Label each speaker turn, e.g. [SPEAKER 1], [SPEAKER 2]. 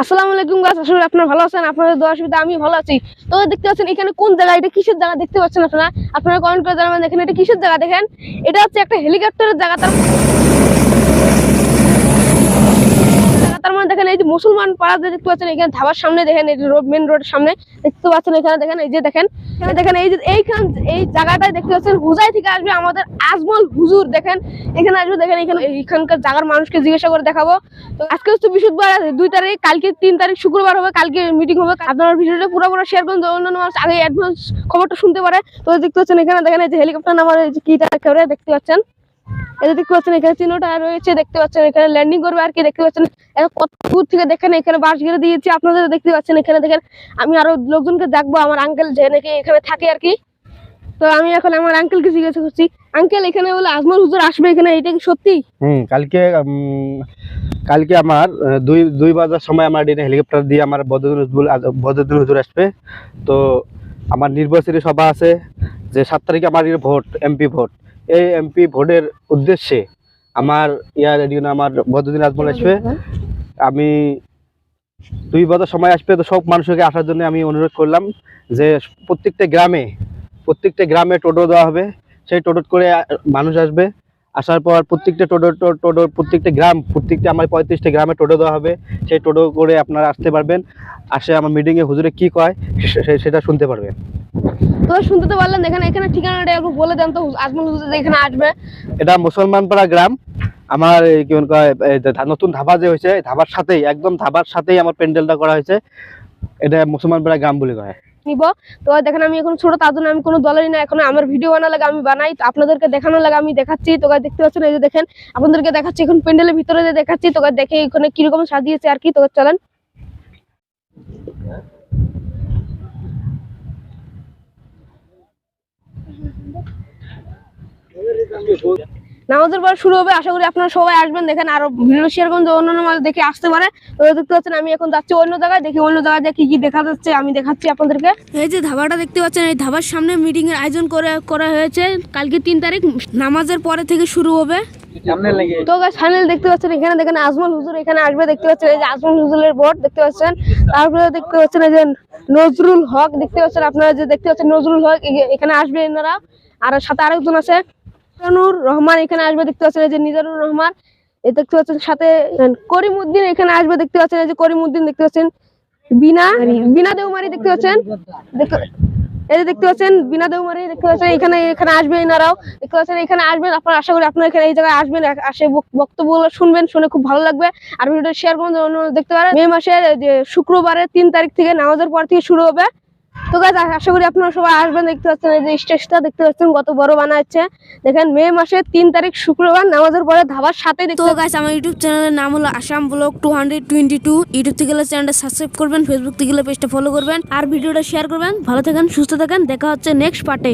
[SPEAKER 1] আসসালামু আলাইকুম গাছ আসলে আপনারা ভালো আছেন, আপনাদের দোয়া সুবিধা আমি ভালো আছি। তো দেখতে পাচ্ছেন, এখানে কোন জায়গা এটা কিসের জায়গা দেখতে পাচ্ছেন আপনারা? আপনারা কমেন্ট করে জানাবেন দেখেন এটা কিসের জায়গা দেখেন? এটা হচ্ছে একটা হেলিকপ্টারের জায়গা, তার তার মানে দেখেন এই যে মুসলমান পাড়াতে দেখতে পাচ্ছেন, এখানে ধাবার সামনে দেখেন, এই রোড মেন রোডের সামনে দেখতে পাচ্ছেন, এখানে দেখেন, এই যে দেখেন, এখানে দেখেন, এই যে এইখান, এই জায়গাটায় দেখতে পাচ্ছেন, হুজাই থেকে আসবে আমাদের আজমল হুজুর, দেখেন, এখানে আসবে, দেখেন, এখানে এখানকার জায়গার মানুষকে জিজ্ঞাসা করে দেখাবো। তো আজকে হচ্ছে বৃহস্পতিবার, দুই তারিখ, কালকে তিন তারিখ, শুক্রবার হবে, কালকে মিটিং হবে আপনার ভিডিওটা পুরো পুরো শেয়ার করুন অন্যান্য মানুষ আগে অ্যাডভান্স খবরটা শুনতে পারে। তো দেখতে পাচ্ছেন, এখানে দেখেন, এই যে হেলিকপ্টার নামার কিটা দেখতে পাচ্ছেন। যে দেখতে পাচ্ছেন এখানে চিহ্নটা রয়েছে, দেখতে পাচ্ছেন, এখানে ল্যান্ডিং করবে আর কি, দেখতে পাচ্ছেন এটা কত দূর থেকে দেখেন, এখানে বাস ঘিরে দিয়েছি, আপনাদের দেখতে পাচ্ছেন, এখানে দেখেন, আমি আরও লোকজনকে দেখব, আমার আঙ্কেল যে নাকি এখানে থাকে আর কি। তো আমি এখন আমার আঙ্কেলকে জিজ্ঞাসা করছি আঙ্কেল এখানে বলে আজমল হুজুর আসবে এখানে, এটা কি সত্যি?
[SPEAKER 2] হুম, কালকে কালকে আমার দুই দুই বাজার সময় আমার এটা হেলিকপ্টার দিয়ে আমার বদরুল হুজুর বদরুল হুজুর আসবে। তো আমার নির্বাচনী সভা আছে, যে সাত তারিখে আমার ভোট এমপি ভোট। এই এমপি ভোটের উদ্দেশ্যে আমার ইয়ার এদিকে আমার বদরুদ্দিন আজমল আসবে। আমি দুই বছর সময় আসবে, তো সব মানুষকে আসার জন্য আমি অনুরোধ করলাম যে প্রত্যেকটা গ্রামে প্রত্যেকটা গ্রামে টোটো দেওয়া হবে। সেই টোটো করে মানুষ আসবে। আসার পর প্রত্যেকটা টোটো টোটো, প্রত্যেকটা গ্রাম, প্রত্যেকটা আমার পঁয়ত্রিশটা গ্রামে টোটো দেওয়া হবে। সেই টোটো করে আপনারা আসতে পারবেন। আসে আমার মিটিংয়ে হুজুরে কি কয় সেটা শুনতে পারবেন।
[SPEAKER 1] তো শুনতে তো পারলেন দেখেন এখানে ঠিকানাটা একটু বলে দেন তো আজমল হুজুর এখানে আসবে।
[SPEAKER 2] এটা মুসলমান পাড়া গ্রাম। আমার কি বলে কয়, নতুন ধাবা যে হয়েছে ধাবার সাথেই একদম ধাবার সাথেই আমার প্যান্ডেলটা করা হয়েছে। এটা মুসলমান পাড়া গ্রাম বলে কয়।
[SPEAKER 1] নিব। তো দেখেন আমি এখন ছোট তার জন্য আমি কোনো দলেরই না এখন আমার ভিডিও বানা লাগে আমি বানাই আপনাদেরকে দেখানো লাগে আমি দেখাচ্ছি। তো দেখতে পাচ্ছেন এই যে দেখেন আপনাদেরকে দেখাচ্ছি এখন প্যান্ডেলের ভিতরে যে দেখাচ্ছি তো দেখে এখানে কীরকম সাজিয়েছে আর কি তো চলেন। নামাজের পর শুরু হবে, আশা করি আপনারা সবাই আসবেন, দেখেন আরও ভিডিও করুন যে অন্যান্য মানুষ দেখে আসতে পারে। দেখতে পাচ্ছেন, আমি এখন যাচ্ছি অন্য জায়গায়, দেখি অন্য জায়গায় কি কি দেখা যাচ্ছে, আমি দেখাচ্ছি আপনাদেরকে। এই যে ধাবাটা দেখতে পাচ্ছেন, এই ধাবার সামনে মিটিং এর আয়োজন করা করা হয়েছে। কালকে তিন তারিখ, নামাজের পরে থেকে শুরু হবে। এখানে দেখেন আজমল এখানে আসবে বোর্ড দেখতে পাচ্ছেন? তারপরে দেখতে পাচ্ছেন যে নজরুল হক, দেখতে পাচ্ছেন আপনারা যে দেখতে পাচ্ছেন নজরুল হক এখানে আসবে এনারা। আর সাথে আরেকজন আছে মিজানুর রহমান, এখানে আসবে, দেখতে পাচ্ছেন যে নিজানুর রহমান। এই দেখতে পাচ্ছেন সাথে করিমউদ্দিন এখানে আসবে, দেখতে পাচ্ছেন যে করিমউদ্দিন, দেখতে পাচ্ছেন বিনা বিনা দেউমারি দেখতে পাচ্ছেন? দেখতে- এই যে দেখতে পাচ্ছেন, বিনা দেউমারি দেখতে পাচ্ছেন, এখানে এখানে আসবে এনারাও। দেখতে পাচ্ছেন, এখানে আসবেন, আপনার আশা করি আপনার এখানে এই জায়গায় আসবেন আসে বক- বক্তব্যগুলো শুনবেন, শুনে খুব ভালো লাগবে। আর ভিডিওটা শেয়ার করুন দেখতে পারেন, মে মাসের শুক্রবারের তিন তারিখ থেকে নামাজের পর থেকে শুরু হবে। তো গাছ আশা করি আপনারা সবাই আসবেন, দেখতে পাচ্ছেন এই যে স্টেজটা, দেখতে পাচ্ছেন কত বড় বানাচ্ছে। দেখেন, মে মাসের তিন তারিখ শুক্রবার, নামাজের পরে ধাবার সাথে
[SPEAKER 3] তো গাছ আমার ইউটিউব চ্যানেলের নাম হলো Assam blog two hundred twenty two YouTube থেকে গেলে চ্যানেলটা সাবস্ক্রাইব করবেন ফেসবুক থেকে গেলে পেজটা ফলো করবেন। আর ভিডিওটা শেয়ার করবেন। ভালো থাকেন, সুস্থ থাকেন, দেখা হচ্ছে নেক্সট পার্টে